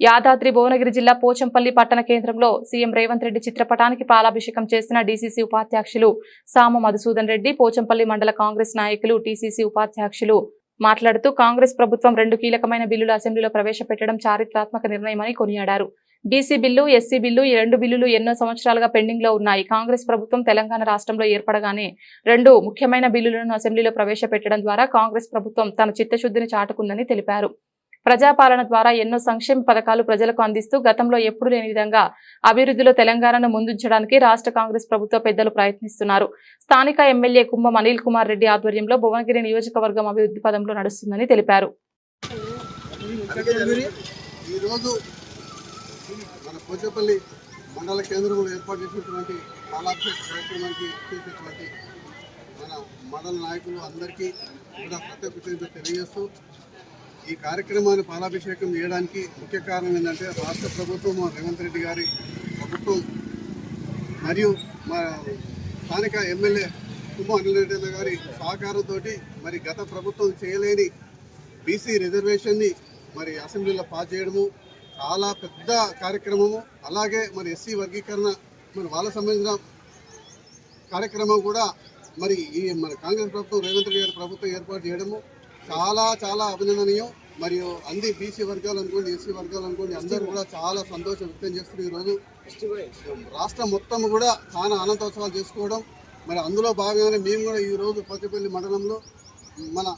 యాదాద్రి భువనగిరి జిల్లా పోచంపల్లి పట్టణ కేంద్రంలో సీఎం రేవంత్ రెడ్డి చిత్రపటానికి పాలాభిషేకం చేసిన డీసీసీ ఉపాధ్యక్షులు సామ మధుసూదన్ రెడ్డి పోచంపల్లి మండల కాంగ్రెస్ నాయకులు టీసీసీ ఉపాధ్యక్షులు మాట్లాడుతూ కాంగ్రెస్ ప్రభుత్వం రెండు కీలకమైన బిల్లులు అసెంబ్లీలో ప్రవేశపెట్టడం చారిత్రాత్మక నిర్ణయమని కొనియాడారు. బీసీ బిల్లు ఎస్సీ బిల్లు ఈ రెండు బిల్లులు ఎన్నో సంవత్సరాలుగా పెండింగ్లో ఉన్నాయి. కాంగ్రెస్ ప్రభుత్వం తెలంగాణ రాష్ట్రంలో ఏర్పడగానే రెండు ముఖ్యమైన బిల్లులను అసెంబ్లీలో ప్రవేశపెట్టడం ద్వారా కాంగ్రెస్ ప్రభుత్వం తన చిత్తశుద్ధిని చాటుకుందని తెలిపారు. ప్రజాపాలన ద్వారా ఎన్నో సంక్షేమ పథకాలు ప్రజలకు అందిస్తూ గతంలో ఎప్పుడు లేని విధంగా అభివృద్ధిలో తెలంగాణను ముందుంచడానికి రాష్ట్ర కాంగ్రెస్ ప్రభుత్వ పెద్దలు ప్రయత్నిస్తున్నారు. స్థానిక ఎమ్మెల్యే కుంభం అనిల్ కుమార్ రెడ్డి ఆధ్వర్యంలో భువనగిరి నియోజకవర్గం అభివృద్ధి పదంలో నడుస్తుందని తెలిపారు. ఈరోజు మన పోచపల్లి మండల కేంద్రంలో ఏర్పాటు చేసినటువంటి కాలాక్షేప కార్యక్రమానికి చేసినటువంటి మన మండల నాయకులు అందరికీ కూడా ప్రత్యేక కృతజ్ఞతలు తెలియజేస్తూ ఈ కార్యక్రమాన్ని పాలాభిషేకం చేయడానికి ముఖ్య కారణం ఏంటంటే రాష్ట్ర ప్రభుత్వం రేవంత్ రెడ్డి గారి ప్రభుత్వం మరియు మా స్థానిక ఎమ్మెల్యే కుంభ అనిల్ రెడ్డి గారి సహకారంతో మరి గత ప్రభుత్వం చేయలేని బీసీ రిజర్వేషన్ని మరి అసెంబ్లీలో పాస్ చేయడము చాలా పెద్ద కార్యక్రమము. అలాగే మరి ఎస్సీ వర్గీకరణ మరి వాళ్ళ సంబంధించిన కార్యక్రమం కూడా మరి ఈ మన కాంగ్రెస్ ప్రభుత్వం రేవంత్ రెడ్డి గారి ప్రభుత్వం ఏర్పాటు చేయడము చాలా చాలా అభినందనీయం. మరియు అన్ని బీసీ వర్గాలు అనుకోండి ఎస్సీ వర్గాలు అనుకోండి అందరూ కూడా చాలా సంతోషం వ్యక్తం చేస్తున్నారు ఈరోజు రాష్ట్రం మొత్తం కూడా చాలా ఆనందోత్సవాలు చేసుకోవడం. మరి అందులో భాగంగానే మేము కూడా ఈరోజు పచ్చపల్లి మండలంలో మన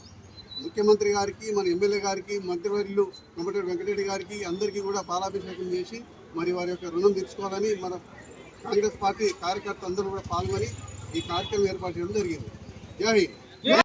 ముఖ్యమంత్రి గారికి మన ఎమ్మెల్యే గారికి మంత్రివర్యులు వెంకట వెంకటరెడ్డి గారికి అందరికీ కూడా పాలాభిషేకం చేసి మరి వారి యొక్క రుణం తీర్చుకోవాలని మన కాంగ్రెస్ పార్టీ కార్యకర్త అందరూ కూడా పాల్గొని ఈ కార్యక్రమం ఏర్పాటు చేయడం జరిగింది. జై హింద్.